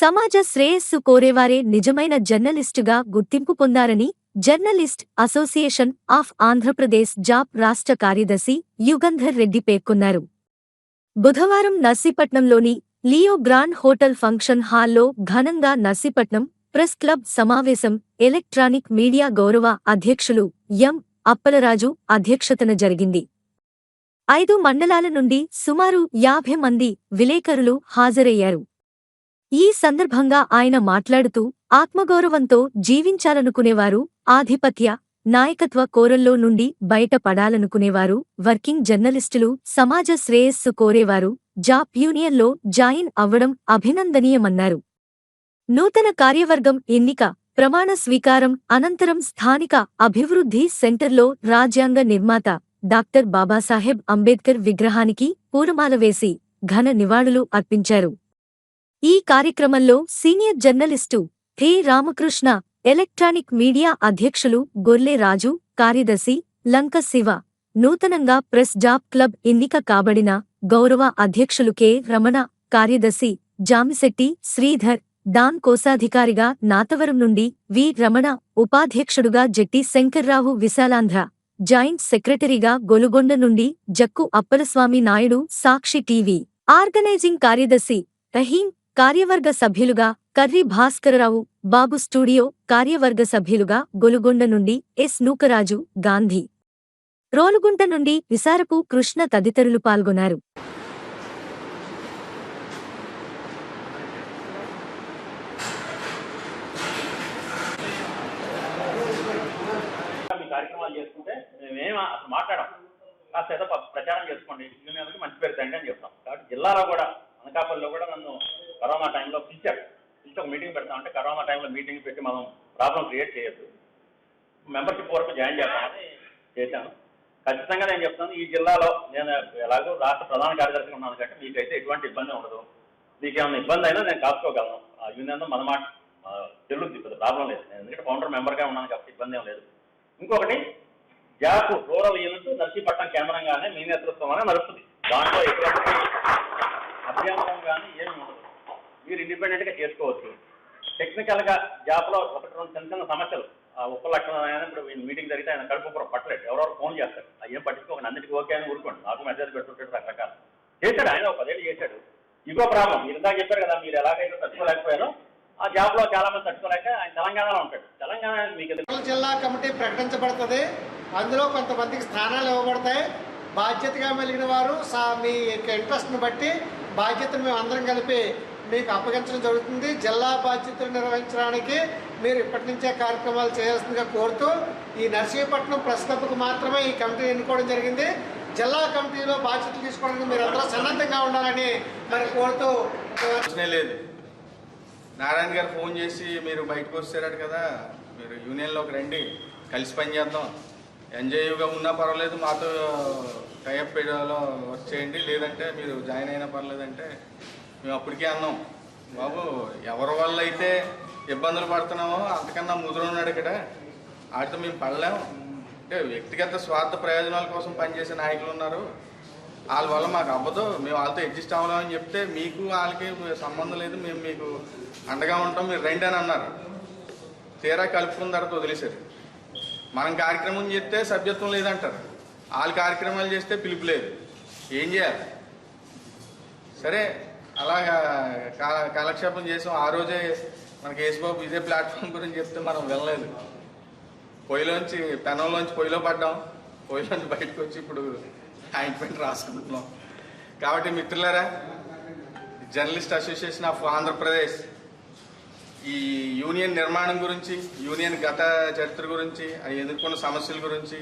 సమాజ శ్రేయస్సు కోరేవారే నిజమైన జర్నలిస్టుగా గుర్తింపు పొందారని జర్నలిస్ట్ అసోసియేషన్ ఆఫ్ ఆంధ్రప్రదేశ్ జాబ్ రాష్ట్ర కార్యదర్శి యుగంధర్ రెడ్డి పేర్కొన్నారు. బుధవారం నర్సీపట్నంలోని లియో గ్రాండ్ హోటల్ ఫంక్షన్ హాల్లో ఘనంగా నర్సీపట్నం ప్రెస్ క్లబ్ సమావేశం ఎలక్ట్రానిక్ మీడియా గౌరవ అధ్యక్షులు ఎం. అప్పలరాజు అధ్యక్షతన జరిగింది. ఐదు మండలాల నుండి సుమారు యాభై మంది విలేకరులు హాజరయ్యారు. ఈ సందర్భంగా ఆయన మాట్లాడుతూ ఆత్మగౌరవంతో జీవించాలనుకునేవారు ఆధిపత్య నాయకత్వ కోరల్లో నుండి బయటపడాలనుకునేవారు వర్కింగ్ జర్నలిస్టులు సమాజ శ్రేయస్సు కోరేవారు జాప్ యూనియన్లో జాయిన్ అవ్వడం అభినందనీయమన్నారు. నూతన కార్యవర్గం ఎన్నిక ప్రమాణ స్వీకారం అనంతరం స్థానిక అభివృద్ధి సెంటర్లో రాజ్యాంగ నిర్మాత డాక్టర్ బాబాసాహెబ్ అంబేద్కర్ విగ్రహానికి పూలమాల వేసి ఘన నివాళులు అర్పించారు. ఈ కార్యక్రమంలో సీనియర్ జర్నలిస్టు థే రామకృష్ణ ఎలక్ట్రానిక్ మీడియా అధ్యక్షులు గొర్లే రాజు కార్యదర్శి లంక శివ. నూతనంగా ప్రెస్ జాబ్ క్లబ్ ఎన్నిక కాబడిన గౌరవ అధ్యక్షులు కె. రమణ కార్యదర్శి జామిశెట్టి శ్రీధర్ డాన్ కోశాధికారిగా నాతవరం నుండి వి. రమణ ఉపాధ్యక్షుడుగా జట్టి శంకర్రావు విశాలాంధ్ర జాయింట్ సెక్రటరీగా గొలుగొండ నుండి జక్కు అప్పలస్వామి నాయుడు సాక్షి టీవీ. ఆర్గనైజింగ్ కార్యదర్శి రహీం కార్యవర్గ సభ్యులుగా కర్రి భాస్కరరావు బాబు స్టూడియో కార్యవర్గ సభ్యులుగా గొలుగొండ నుండి ఎస్ నూకరాజు గాంధీ. రోలుగుంట నుండి విసారపు కృష్ణ తదితరులు పాల్గొన్నారు. ప్రచారం చేసుకోండి. మంచి పేరు తండ్రి అని చెప్తాం. కాబట్టి జిల్లాలో కూడా అనకాపల్లిలో కూడా నన్ను కరోనా టైంలో పిలిచారు. పిలిచి ఒక మీటింగ్ పెడతాం అంటే కరోనా టైంలో మీటింగ్ పెట్టి మనం ప్రాబ్లం క్రియేట్ చేయొద్దు. మెంబర్షిప్ వరకు జాయిన్ చేస్తామని చేశాను. ఖచ్చితంగా నేను చెప్తాను ఈ జిల్లాలో నేను ఎలాగో రాష్ట్ర ప్రధాన కార్యదర్శిగా ఉన్నాను కాబట్టి మీకైతే ఎటువంటి ఇబ్బంది ఉండదు. మీకు ఏమైనా ఇబ్బంది అయినా నేను కాసుకోగలను ఆ యూనియన్ మన మాట పెద్ద ప్రాబ్లం లేదు. నేను ఎందుకంటే ఫౌండర్ మెంబర్గా ఉన్నాను కాబట్టి ఇబ్బంది ఏం లేదు. ఇంకొకటి జాప్ రూరల్ యూనిట్ నర్సీపట్నం కేంద్రంగానే మీ నేతృత్వంలోనే నడుస్తుంది. దాంట్లో ఎటువంటి అభ్యంతరం కానీ ఏమి ఉండదు. మీరు ఇండిపెండెంట్గా చేసుకోవచ్చు. టెక్నికల్గా జాబ్లో ఒకటి రెండు చిన్న చిన్న సమస్యలు. ఆ ఒక్క లక్షణం ఆయన ఇప్పుడు మీటింగ్ జరిగితే ఆయన కడుపు పట్టలేదు. ఎవరెవరు ఫోన్ చేస్తారు? అవి ఏం పట్టించుకోకండి. అందరికీ ఓకే అని ఊరుకోండి. నాకు మెసేజ్ పెట్టుకుంటాడు రకరకాల. చేశాడు ఆయన ఒక పదేళ్ళు చేశాడు. ఇగో ప్రాబ్లం మీరు ఇందాక చెప్పారు కదా మీరు ఎలాగైతే తట్టుకోలేకపోయారో ఆ జాబ్లో చాలా మంది తట్టుకోలేక ఆయన తెలంగాణలో ఉంటాడు. తెలంగాణ మీకు జిల్లా కమిటీ ప్రకటించబడుతుంది. అందులో కొంతమందికి స్థానాలు ఇవ్వబడతాయి. బాధ్యతగా మెలిగిన వారు సా మీ యొక్క ఇంట్రెస్ట్ని బట్టి బాధ్యతను మేము అందరం కలిపి మీకు అప్పగించడం జరుగుతుంది. జిల్లా బాధ్యతలు నిర్వహించడానికి మీరు ఇప్పటి నుంచే కార్యక్రమాలు చేయాల్సిందిగా కోరుతూ ఈ నర్సీపట్నం ప్రెస్ క్లబ్కు మాత్రమే ఈ కమిటీ ఎన్నుకోవడం జరిగింది. జిల్లా కమిటీలో బాధ్యతలు తీసుకోవడానికి మీరు అందరూ సన్నద్ధంగా ఉండాలని మరి కోరుతూ లేదు. నారాయణ గారు ఫోన్ చేసి మీరు బయటకు వస్తారట కదా మీరు యూనియన్లోకి రండి కలిసి పని చేద్దాం. ఎంజాయ్గా ఉన్నా పర్వాలేదు మాతో టైఅప్ పేడలో వర్క్ చేయండి. లేదంటే మీరు జాయిన్ అయినా పర్లేదంటే మేము అప్పటికే అన్నాం బాబు ఎవరి వల్ల అయితే ఇబ్బందులు పడుతున్నామో అంతకన్నా ముదురు ఉన్నాడు ఇక్కడ. వాటితో మేము పడలేము అంటే వ్యక్తిగత స్వార్థ ప్రయోజనాల కోసం పనిచేసే నాయకులు ఉన్నారు. వాళ్ళ వల్ల మాకు అవ్వదు. మేము వాళ్ళతో అడ్జస్ట్ అవ్వలేమని చెప్తే మీకు వాళ్ళకి సంబంధం లేదు. మేము మీకు అండగా ఉంటాం. మీరు రండి అని అన్నారు. తీరా కలుపుకున్న తర్వాత వదిలేశారు. మనం కార్యక్రమం చేస్తే సభ్యత్వం లేదంటారు. వాళ్ళ కార్యక్రమాలు చేస్తే పిలుపు లేదు. ఏం చేయాలి? సరే అలాగా కాలక్షేపం చేసాం. ఆ రోజే మనకి యేసుబాబు ఇదే ప్లాట్ఫామ్ గురించి చెప్తే మనం వెళ్ళలేదు పొయ్యిలోంచి పెనంలోంచి పొయ్యిలో పడ్డాం. పొయ్యిలోంచి బయటకు వచ్చి ఇప్పుడు అయింట్మెంట్ రాసుకుంటున్నాం. కాబట్టి మిత్రులారా జర్నలిస్ట్ అసోసియేషన్ ఆఫ్ ఆంధ్రప్రదేశ్ ఈ యూనియన్ నిర్మాణం గురించి యూనియన్ గత చరిత్ర గురించి అవి ఎదుర్కొన్న సమస్యల గురించి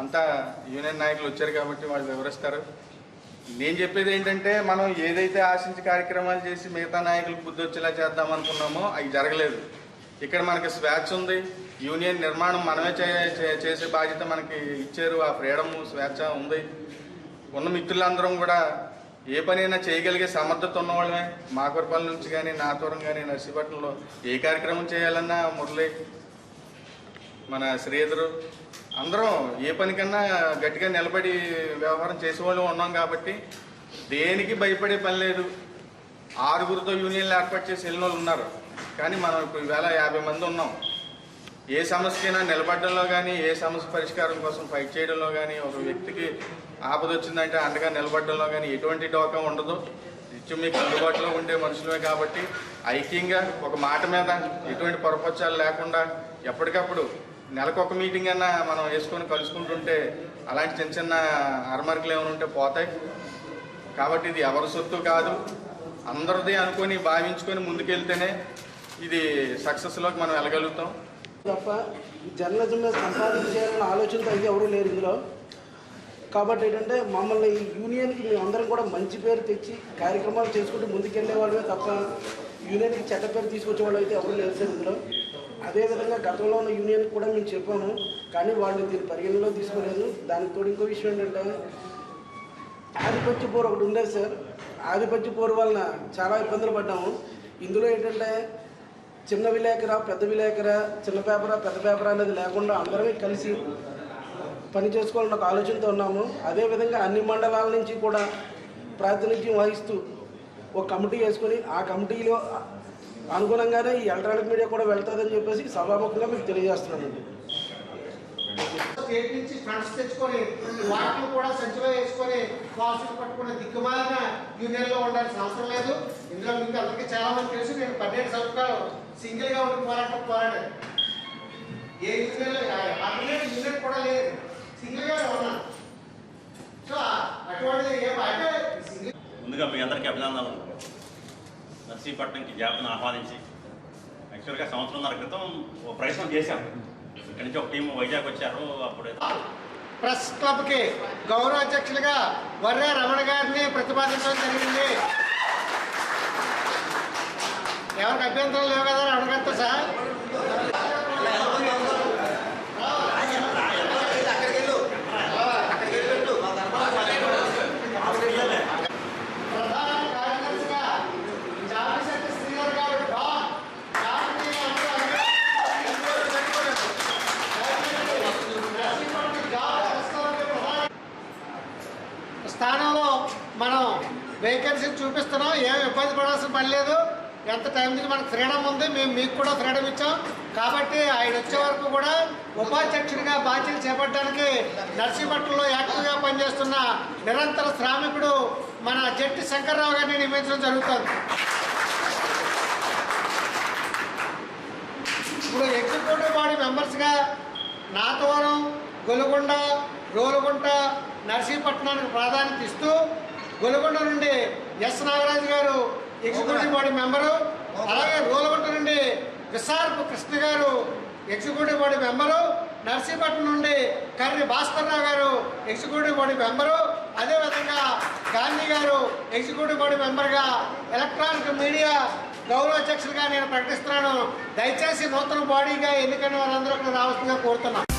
అంతా యూనియన్ నాయకులు వచ్చారు కాబట్టి వాళ్ళు వివరిస్తారు. నేను చెప్పేది ఏంటంటే మనం ఏదైతే ఆశించి కార్యక్రమాలు చేసి మిగతా నాయకులకు బుద్ధి వచ్చేలా చేద్దాం అనుకున్నామో అవి జరగలేదు. ఇక్కడ మనకి స్వేచ్ఛ ఉంది. యూనియన్ నిర్మాణం మనమే చే- చే- చేసే బాధ్యత మనకి ఇచ్చారు. ఆ ఫ్రీడమ్ స్వేచ్ఛ ఉంది. ఉన్న మిత్రులందరం కూడా ఏ పనైనా చేయగలిగే సమర్థత ఉన్నవాళ్ళమే. మాకూరపల్లి నుంచి కానీ నాతూరం కానీ నర్సీపట్నంలో ఏ కార్యక్రమం చేయాలన్నా మురళి మన శ్రీధరు అందరం ఏ పనికన్నా గట్టిగా నిలబడి వ్యవహారం చేసేవాళ్ళు ఉన్నాం కాబట్టి దేనికి భయపడే పని లేదు. ఆరుగురితో యూనియన్లు ఏర్పాటు చేసి వెళ్ళిన వాళ్ళు ఉన్నారు. కానీ మనం ఇప్పుడు ఈవేళ యాభై మంది ఉన్నాం. ఏ సమస్యకైనా నిలబడడంలో కానీ ఏ సమస్య పరిష్కారం కోసం ఫైట్ చేయడంలో కానీ ఒక వ్యక్తికి ఆపద వచ్చిందంటే అండగా నిలబడడంలో కానీ ఎటువంటి డోకా ఉండదు. నిత్యం మీకు అందుబాటులో ఉండే మనుషులమే కాబట్టి ఐక్యంగా ఒక మాట మీద ఎటువంటి పొరపచ్చాలు లేకుండా ఎప్పటికప్పుడు నెలకొక మీటింగ్ అన్నా మనం వేసుకొని కలుసుకుంటుంటే అలాంటి చిన్న చిన్న అరమరికలు ఏమైనా ఉంటే పోతాయి. కాబట్టి ఇది ఎవరి సొత్తు కాదు. అందరిది అనుకొని భావించుకొని ముందుకెళ్తేనే ఇది సక్సెస్లోకి మనం వెళ్ళగలుగుతాం. తప్ప జర్నలిజం మీద సంపాదించాలనే ఆలోచనతో అయితే ఎవరూ లేరు ఇందులో. కాబట్టి ఏంటంటే మమ్మల్ని ఈ యూనియన్కి మేము అందరం కూడా మంచి పేరు తెచ్చి కార్యక్రమాలు చేసుకుంటూ ముందుకెళ్ళే వాళ్ళమే తప్ప యూనియన్కి చెడ్డ పేరు తీసుకొచ్చే వాళ్ళు అయితే ఎవరు లేరు సార్ ఇందులో. అదేవిధంగా గతంలో ఉన్న యూనియన్ కూడా మేము చెప్పాము కానీ వాళ్ళు దీన్ని పరిగణలో తీసుకోలేదు. దానికి తోడు ఇంకో విషయం ఏంటంటే ఆధిపత్య పోరు ఒకటి ఉండేది సార్. ఆధిపత్య పోరు వలన చాలా ఇబ్బందులు పడ్డాము. ఇందులో ఏంటంటే చిన్న విలేకరా పెద్ద విలేకరా చిన్న పేపరా పెద్ద పేపరా అనేది లేకుండా అందరమే కలిసి పని చేసుకోవాలని ఒక ఆలోచనతో ఉన్నాము. అదేవిధంగా అన్ని మండలాల నుంచి కూడా ప్రాతినిధ్యం వహిస్తూ ఒక కమిటీ వేసుకొని ఆ కమిటీలో అనుగుణంగానే ఈ ఎలక్ట్రానిక్ మీడియా కూడా వెళ్తుందని చెప్పేసి సభాముఖంగా మీకు తెలియజేస్తున్నానండి. స్టేట్ నుంచి ఫండ్స్ తెచ్చుకొని వాటిని కూడా సంచిలో వేసుకొని దిక్కుమాలిన ఉండాల్సిన అవసరం లేదు. ఇందులో మీకు అందరికీ చాలా మంది తెలుసు నేను పన్నెండు సంవత్సరాలు సింగిల్గా ఉండి పోరాటం పోరాడాను. ఏ ఆల్టర్నేట్ యూనియన్ కూడా లేదు. సింగిల్గా ఉన్నాను. సో అటువంటిది ఏం అంటే సింగిల్ ముందుగా మీ అందరికీ అభినందనలు. నర్సీపట్నంకి జాబ్ను ఆహ్వానించి యాక్చువల్గా సంవత్సరంన్నర క్రితం ఓ ప్రయత్నం చేశాం. ఇక్కడి నుంచి ఒక టీం వైజాగ్ వచ్చారు అప్పుడు ప్రెస్ క్లబ్కి గౌరవ అధ్యక్షులుగా వర్ర రమణ గారిని ప్రతిపాదించడం జరిగింది. ఎవరికి అభ్యంతరం లేవు కదా అని గారితో సార్ ప్రధాన కార్యదర్శిగా జాతిశక్తి శ్రీధర్ గారు డాన్ జాతీయ స్థానంలో మనం వేకెన్సీ చూపిస్తున్నాం. ఏం ఇబ్బంది పడాల్సిన పని లేదు. ఎంత టైం నుంచి మనకు ఫ్రీడమ్ ఉంది మేము మీకు కూడా ఫ్రీడమ్ ఇచ్చాం. కాబట్టి ఆయన వచ్చే వరకు కూడా ఉపాధ్యక్షుడిగా బాధ్యతలు చేపట్టడానికి నర్సీపట్నంలో యాక్టివ్గా పనిచేస్తున్న నిరంతర శ్రామికుడు మన జట్టి శంకర్రావు గారిని నియమించడం జరుగుతుంది. ఇప్పుడు ఎగ్జిక్యూటివ్ బాడీ మెంబర్స్గా నాతవరం గొలుగొండ రోలుగుంట నర్సీపట్నానికి ప్రాధాన్యత ఇస్తూ గొలుగొండ నుండి ఎస్ నాగరాజు గారు ఎగ్జిక్యూటివ్ బాడీ మెంబరు అలాగే రోలుగుంట నుండి విశారపు కృష్ణ గారు ఎగ్జిక్యూటివ్ బాడీ మెంబరు నర్సీపట్నం నుండి కర్రి భాస్కర్రావు గారు ఎగ్జిక్యూటివ్ బాడీ మెంబరు అదేవిధంగా గాంధీ గారు ఎగ్జిక్యూటివ్ బాడీ మెంబర్గా ఎలక్ట్రానిక్ మీడియా గౌరవ అధ్యక్షులుగా నేను ప్రకటిస్తున్నాను. దయచేసి నూతన బాడీగా ఎన్నికైన వారందరూ రావాల్సిందిగా కోరుతున్నాను.